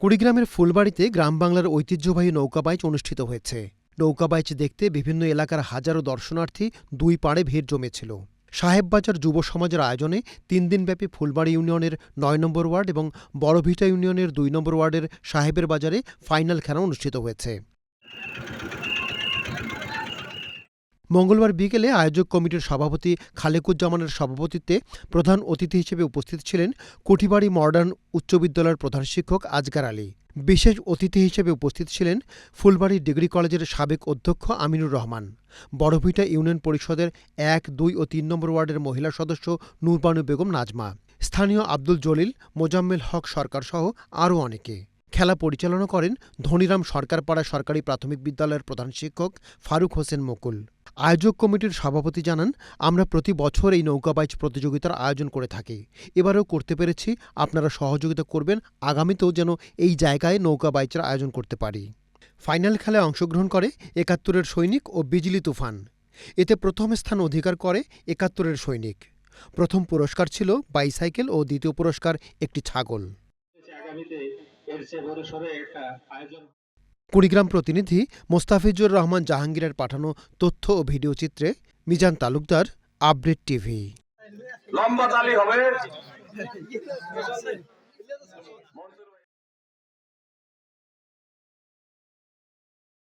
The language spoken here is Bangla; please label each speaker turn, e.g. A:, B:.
A: কুড়িগ্রামের ফুলবাড়িতে গ্রাম বাংলার ঐতিহ্যবাহী নৌকা বাইচ অনুষ্ঠিত হয়েছে। নৌকা বাইচ দেখতে বিভিন্ন এলাকার হাজারো দর্শনার্থী দুই পাড়ে ভিড় জমেছিল। সাহেববাজার যুব সমাজের আয়োজনে তিন দিনব্যাপী ফুলবাড়ি ইউনিয়নের নয় নম্বর ওয়ার্ড এবং বড়ভিটা ইউনিয়নের দুই নম্বর ওয়ার্ডের সাহেবের বাজারে ফাইনাল খেলা অনুষ্ঠিত হয়েছে। মঙ্গলবার বিকেলে আয়োজক কমিটির সভাপতি খালেকুজ্জামানের সভাপতিত্বে প্রধান অতিথি হিসেবে উপস্থিত ছিলেন কুঠিবাড়ি মডার্ন উচ্চ বিদ্যালয়ের প্রধান শিক্ষক আজগার আলী। বিশেষ অতিথি হিসেবে উপস্থিত ছিলেন ফুলবাড়ি ডিগ্রি কলেজের সাবেক অধ্যক্ষ আমিনুর রহমান। বড়ভিটা ইউনিয়ন পরিষদের এক, দুই ও তিন নম্বর ওয়ার্ডের মহিলা সদস্য নূরবানু বেগম নাজমা। স্থানীয় আব্দুল জলিল, মোজাম্মেল হক সরকার সহ আরও অনেকে। খেলা পরিচালনা করেন ধনিরাম সরকারপাড়া সরকারি প্রাথমিক বিদ্যালয়ের প্রধান শিক্ষক ফারুক হোসেন মুকুল। আয়োজক কমিটির সভাপতি জানান, আমরা প্রতি বছর এই নৌকাবাইচ প্রতিযোগিতার আয়োজন করে থাকি। এবারেও করতে পেরেছি। আপনারা সহযোগিতা করবেন। আগামীতেও যেন এই জায়গায় নৌকা বাইচের আয়োজন করতে পারি। ফাইনাল খেলায় অংশগ্রহণ করে একাত্তরের সৈনিক ও বিজলি তুফান। এতে প্রথম স্থান অধিকার করে একাত্তরের সৈনিক। প্রথম পুরস্কার ছিল বাইসাইকেল ও দ্বিতীয় পুরস্কার একটি ছাগল। কুড়িগ্রাম প্রতিনিধি মোস্তাফিজুর রহমান জাহাঙ্গীরের পাঠানো তথ্য ও ভিডিও চিত্রে মিজান তালুকদার, আপডেট টিভি।
B: লম্বা তালি হবে।